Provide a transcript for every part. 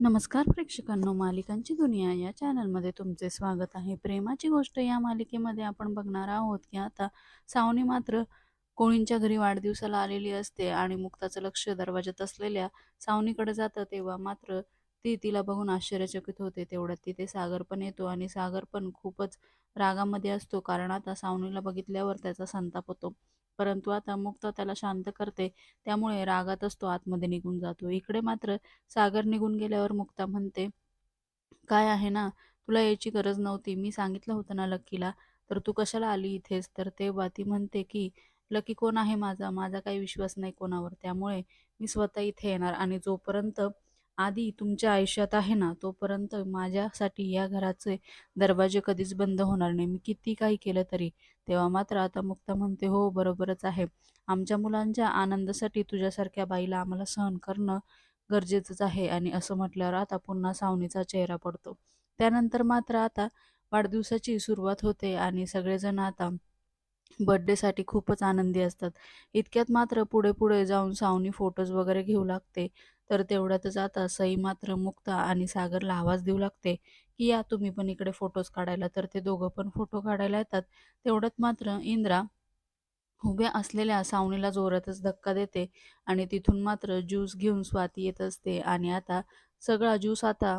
नमस्कार प्रेक्षकांनो मालिकांची दुनिया या चॅनलमध्ये तुमचे स्वागत आहे. प्रेमाची गोष्ट या मालिकेमध्ये आपण बघणार आहोत की आता सावनी मात्र कोणींच्या घरी वाढदिवसाला आलेली असते आणि मुक्ताचं लक्ष दरवाजात असलेल्या सावनीकडे जातं तेव्हा मात्र ती तिला बघून आश्चर्यचकित होते. तेवढ्यात तिथे सागर पण येतो आणि सागर पण खूपच रागामध्ये असतो कारण आता सावनीला बघितल्यावर त्याचा संताप होतो. परंतु आता मुक्ता त्याला शांत करते. त्यामुळे रागातच तो आतमध्ये निघून जातो. इकडे मात्र सागर निघून गेल्यावर मुक्ता म्हणते काय आहे ना? तुला यायची गरज नव्हती. मी सांगितलं होतं ना लकीला. तर तू कशाला आली इथेच? तर तेव्हा ती म्हणते की लकी कोण आहे माझा? माझा काही विश्वास नाही कोणावर. त्यामुळे मी स्वतः इथे येणार आणि जोपर्यंत आधी तुमच्या आयुष्यात आहे ना तोपर्यंत माझ्यासाठी या घराचे दरवाजे कधीच बंद होणार नाही. मी किती काही केलं तरी. तेव्हा मात्र आता मुक्ता म्हणते हो बरोबरच आहे. आमच्या मुलांच्या आनंदासाठी तुझ्यासारख्या बाईला आम्हाला सहन करणं गरजेचंच आहे. आणि असं म्हटल्यावर आता पुन्हा सावनीचा चेहरा पडतो. त्यानंतर मात्र आता वाढदिवसाची सुरुवात होते आणि सगळेजण आता बड्डेसाठी खूपच आनंदी असतात. इतक्यात मात्र पुढे पुढे जाऊन सावनी फोटोज वगैरे घेऊ लागते. तर तेवढ्यातच आता सई मात्र मुक्ता आणि सागरला आवाज देऊ लागते की या तुम्ही पण इकडे फोटोज काढायला. तर ते दोघं पण फोटो काढायला येतात. तेवढ्यात मात्र इंद्रा उभ्या असलेल्या सावनीला जोरातच धक्का देते आणि तिथून मात्र ज्यूस घेऊन स्वाती येत असते. आणि आता सगळा ज्यूस आता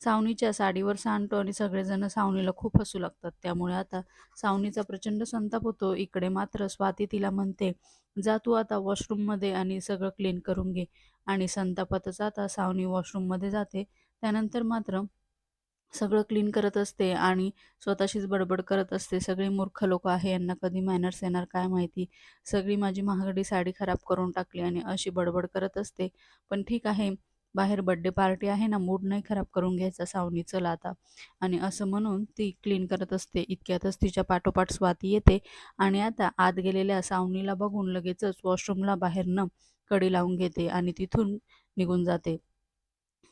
सावनीच्या साडीवर सांडतो आणि सगळेजण सावनीला खूप हसू लागतात. त्यामुळे आता सावनीचा प्रचंड संताप होतो. इकडे मात्र स्वाती तिला म्हणते जा तू आता वॉशरूममध्ये आणि सगळं क्लीन करून घे. आणि संतापातच आता सावनी वॉशरूममध्ये जाते. त्यानंतर मात्र सगळं क्लीन करत असते आणि स्वतःशीच बडबड करत असते. सगळे मूर्ख लोक आहे. यांना कधी मॅनर्स येणार काय माहिती? सगळी माझी महागडी साडी खराब करून टाकली आणि अशी बडबड करत असते. पण ठीक आहे. बाहेर बड्डे पार्टी आहे ना मूड नाही खराब करून घ्यायचा सावनी चला आता. आणि असं म्हणून ती क्लीन करत असते. इतक्यातच तिच्या पाठोपाठ स्वाती येते आणि आता आत गेलेल्या सावनीला बघून लगेचच वॉशरूमला बाहेरनं कडी लावून घेते आणि तिथून निघून जाते.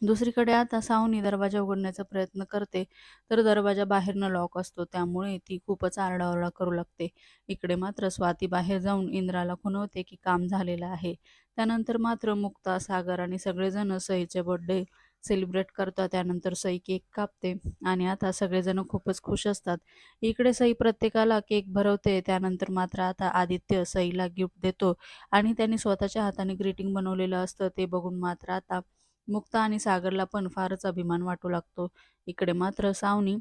दुसरीकडे आता सावनी दरवाजा उघडण्याचा प्रयत्न करते तर दरवाजा बाहेरनं लॉक असतो त्यामुळे ती खूपच आरडाओरडा करू लागते. इकडे मात्र स्वाती बाहेर जाऊन इंद्राला खुनवते की काम झालेलं आहे. त्यानंतर मात्र मुक्ता सागर आणि सगळेजण सईचे बर्थडे सेलिब्रेट करतात त्यानंतर सई केक कापते आणि आता सगळेजण खूपच खुश असतात. इकडे सई प्रत्येकाला केक भरवते त्यानंतर मात्र आता आदित्य सईला गिफ्ट देतो आणि त्यांनी स्वतःच्या हाताने ग्रीटिंग बनवलेलं असतं ते बघून मात्र आता मुक्ता आणि सागरला पण फारच अभिमान वाटू लागतो. इकडे मात्र सावनी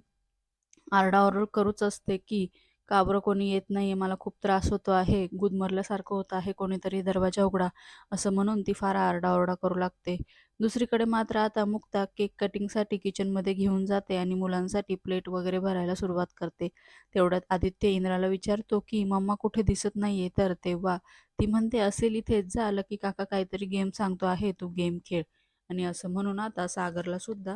आरडाओरड करूच असते की का बरं कोणी येत नाही मला खूप त्रास होतो आहे गुदमरल्यासारखं होत आहे कोणीतरी दरवाजा उघडा असं म्हणून ती फार आरडाओरडा करू लागते. दुसरीकडे मात्र आता मुक्ता केक कटिंगसाठी किचनमध्ये घेऊन जाते आणि मुलांसाठी प्लेट वगैरे भरायला सुरुवात करते. तेवढ्यात आदित्य इंद्राला विचारतो की मम्मा कुठे दिसत नाहीये? तर तेव्हा ती म्हणते असेल इथेच जा की काका काहीतरी गेम सांगतो आहे तू गेम खेळ. आणि असं म्हणून आता सागरला सुद्धा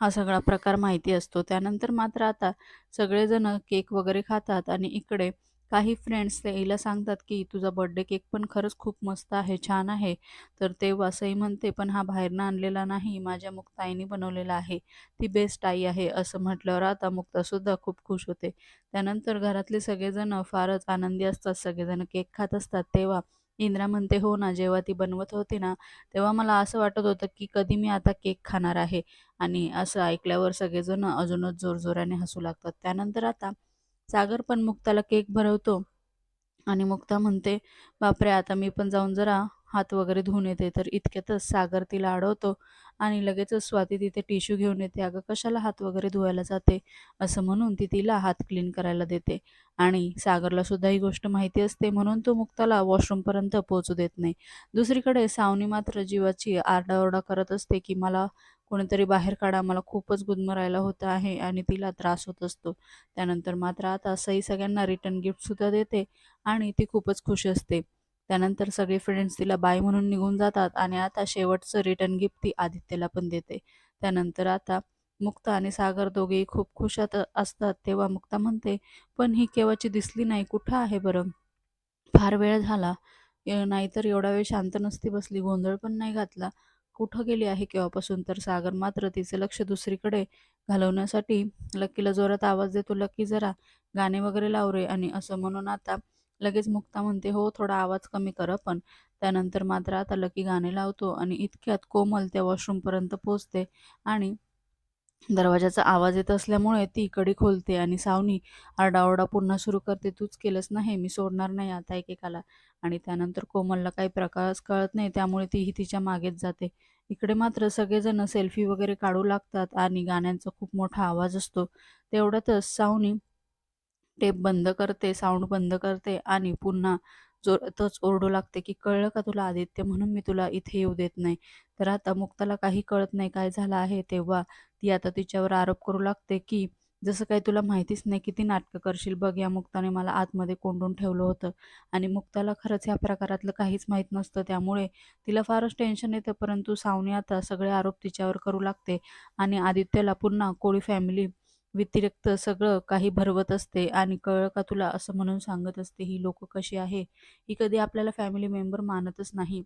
हा सगळा प्रकार माहिती असतो. त्यानंतर मात्र आता सगळेजण केक वगैरे खातात आणि इकडे काही फ्रेंड्स ते हिला सांगतात की तुझा बर्थडे केक पण खरंच खूप मस्त आहे छान आहे. तर तेव्हा असंही म्हणते पण हा बाहेरनं आणलेला नाही माझ्या मुक्ताईने बनवलेला आहे. ती बेस्ट आई आहे असं म्हटल्यावर आता मुक्तासुद्धा खूप खुश होते. त्यानंतर घरातले सगळेजण फारच आनंदी असतात. सगळेजण केक खात असतात. तेव्हा इंद्रा म्हणते हो ना जेव्हा ती बनवत होती ना तेव्हा मला असं वाटत होतं की कधी मी आता केक खाणार आहे. आणि असं ऐकल्यावर सगळेजण अजूनच जोरजोराने हसू लागतात. त्यानंतर आता सागर पण मुक्ताला केक भरवतो आणि मुक्ता म्हणते बापरे आता मी पण जाऊन जरा हात वगैरे धुवून येते तर इतक्यातच सागर तिला अडवतो आणि लगेचच स्वाती तिथे टिश्यू घेऊन येते. अगं कशाला हात वगैरे धुवायला जाते? असं म्हणून ती तिला हात क्लीन करायला देते. आणि सागरला सुद्धा ही गोष्ट माहिती असते म्हणून तो मुक्ताला वॉशरूमपर्यंत पोहोचू देत नाही. दुसरीकडे सावनी मात्र जीवाची आरडाओरडा करत असते की मला कोणीतरी बाहेर काढा मला खूपच गुदमरायला होतं आहे आणि तिला त्रास होत असतो. त्यानंतर मात्र आता सई सगळ्यांना रिटर्न गिफ्टसुद्धा देते आणि ती खूपच खुश असते. त्यानंतर सगळे फ्रेंड्स तिला बाय म्हणून निघून जातात आणि आता शेवटचं रिटर्न गिफ्ट ती आदित्यला पण देते. त्यानंतर आता मुक्ता आणि सागर दोघेही खूप खुश असतात तेव्हा मुक्ता म्हणते पण ही केव्हाची दिसली नाही कुठं आहे बरं? फार वेळ झाला. नाहीतर एवढा वेळ शांत नसती बसली गोंधळ पण नाही घातला. कुठं गेली आहे केव्हापासून? तर सागर मात्र तिचे लक्ष दुसरीकडे घालवण्यासाठी लक्कीला जोरात आवाज देतो लक्की जरा गाणे वगैरे लाव रे. आणि असं म्हणून आता लगेच मुक्ता म्हणते हो थोडा आवाज कमी कर पण. त्यानंतर मात्र आता लकी गाणे लावतो आणि इतक्यात कोमल त्या वॉशरूमपर्यंत पोचते आणि दरवाजाचा आवाज येत असल्यामुळे ती कडी खोलते आणि सावनी आरडाओरडा पुन्हा सुरू करते तूच केलंच नाही मी सोडणार नाही आता एकेकाला. आणि त्यानंतर कोमलला काही प्रकारच कळत नाही त्यामुळे तीही तिच्या मागेच जाते. इकडे मात्र सगळेजण सेल्फी वगैरे काढू लागतात आणि गाण्यांचा खूप मोठा आवाज असतो. तेवढ्यातच सावनी टेप बंद करते साऊंड बंद करते आणि पुन्हा जोरातच ओरडू लागते की कळलं का तुला आदित्य? म्हणून मी तुला इथे येऊ देत नाही. तर आता मुक्ताला काही कळत नाही काय झालं आहे तेव्हा ती आता तिच्यावर आरोप करू लागते की जसं काही तुला माहितीच नाही किती नाटकं करशील बघ या मुक्ताने मला आतमध्ये कोंडून ठेवलं होतं. आणि मुक्ताला खरंच ह्या प्रकारातलं काहीच माहीत नसतं त्यामुळे तिला फारच टेन्शन येतं परंतु सावनी आता सगळे आरोप तिच्यावर करू लागते आणि आदित्यला पुन्हा कोळी फॅमिली व्यतिरिक्त सगळं काही भरवत असते आणि कळलं का तुला असं म्हणून सांगत असते ही लोक कशी आहे? ही कधी आपल्याला फॅमिली मेंबर मानतच नाही.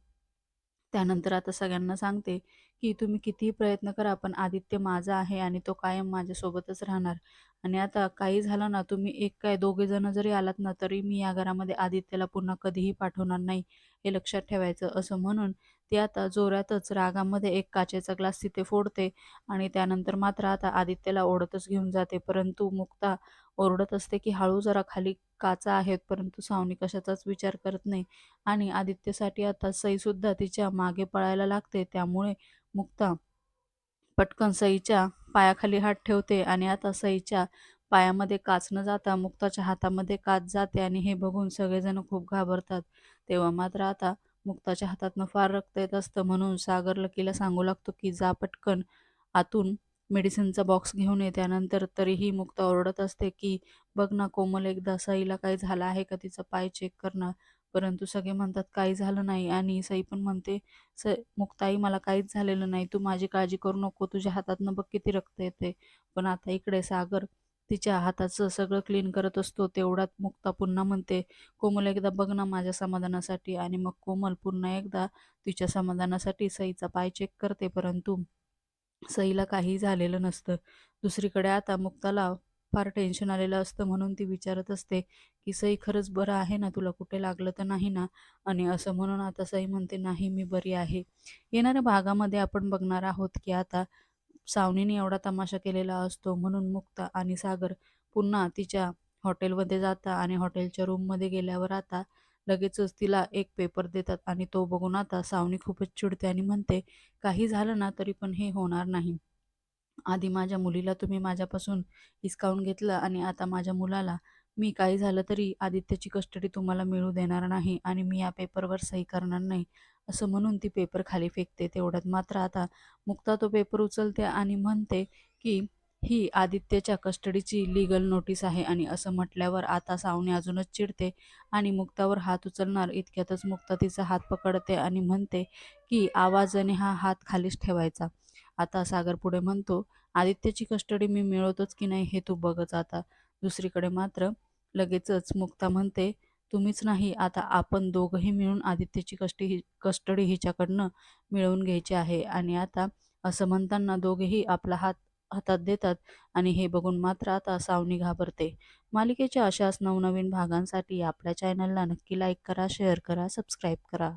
त्यानंतर आता सगळ्यांना सांगते की तुम्ही कितीही प्रयत्न करा पण आदित्य माझा आहे आणि तो कायम माझ्यासोबतच राहणार. आणि आता काही झालं ना तुम्ही एक काय दोघे जण जरी आलात ना तरी मी या घरामध्ये आदित्यला पुन्हा कधीही पाठवणार नाही हे लक्षात ठेवायचं. असं म्हणून ती आता जोरातच रागामध्ये एक काचेचा ग्लास तिथे फोडते आणि त्यानंतर मात्र आता आदित्यला ओढतच घेऊन जाते. परंतु मुक्ता ओरडत असते की हळू जरा खाली काचा आहेत परंतु सावनी कशाचाच विचार करत नाही. आणि आदित्यसाठी आता सईसुद्धा तिच्यामागे पळायला लागते. त्यामुळे मुक्ता पटकन सईच्या पायाखाली हात ठेवते आणि आता सईच्या पायामध्ये काच न जाता मुक्ताच्या हातामध्ये काच जाते आणि हे बघून सगळेजण खूप घाबरतात. तेव्हा मात्र आता मुक्ताच्या हातातनं फार रक्त येत असतं म्हणून सागर लकीला सांगू लागतो की जा पटकन. आतून मेडिसिनचा बॉक्स घेऊन ये. त्यानंतर तरीही मुक्ता ओरडत असते की बघ ना कोमल एकदा सईला काही झालं आहे का? तिचा पाय चेक करणं परंतु सगळे म्हणतात काही झालं नाही. आणि सई पण म्हणते स मुक्ताई मला काहीच झालेलं नाही. तू माझी काळजी करू नको. तुझ्या हातातनं बघ किती रक्त येते पण आता इकडे सागर तिच्या हाताचं सगळं क्लीन करत असतो तेवढ्यात मुक्ता पुन्हा म्हणते कोमल एकदा बघ ना माझ्या समाधानासाठी. आणि मग कोमल पुन्हा एकदा तिच्या समाधानासाठी सईचा पाय चेक करते परंतु सईला काही झालेलं नसतं. दुसरीकडे आता मुक्ताला फार टेन्शन आलेलं असतं म्हणून ती विचारत असते की सई खरंच बरं आहे ना? तुला कुठे लागलं तर नाही ना? आणि असं म्हणून आता सई म्हणते नाही मी बरी आहे. येणाऱ्या भागामध्ये आपण बघणार आहोत की आता सावनीने एवढा तमाशा केलेला असतो म्हणून मुक्ता आणि सागर पुन्हा तिच्या हॉटेलमध्ये जाता आणि हॉटेलच्या रूममध्ये गेल्यावर आता लगेचच तिला एक पेपर देतात आणि तो बघून आता सावनी खूपच चिडते आणि म्हणते काही झालं ना तरी पण हे होणार नाही. आधी माझ्या मुलीला तुम्ही माझ्यापासून हिसकावून घेतलं आणि आता माझ्या मुलाला मी काही झालं तरी आदित्यची कस्टडी तुम्हाला मिळू देणार नाही आणि मी या पेपरवर सही करणार नाही. असं म्हणून ती पेपर खाली फेकते तेवढ्यात. मात्र आता मुक्ता तो पेपर उचलते आणि म्हणते की ही आदित्यच्या कस्टडीची लीगल नोटीस आहे आणि असं म्हटल्यावर आता सावनी अजूनच चिडते आणि मुक्तावर हात उचलणार. इतक्यातच मुक्ता तिचा हात पकडते आणि म्हणते की आवाजाने हा हात खालीच ठेवायचा. आता सागर पुढे म्हणतो आदित्यची कस्टडी मी मिळवतोच की नाही हे तू बघच आता. दुसरीकडे मात्र लगेचच मुक्ता म्हणते तुम्हीच नाही आता आपण दोघंही मिळून आदित्यची कष्टी ही कस्टडी हिच्याकडनं मिळवून घ्यायची आहे. आणि आता असं म्हणताना दोघेही आपला हात हातात देतात आणि हे बघून मात्र आता सावनी घाबरते. मालिकेच्या अशाच नवनवीन भागांसाठी आपल्या चॅनलला नक्की लाईक करा शेअर करा सबस्क्राईब करा.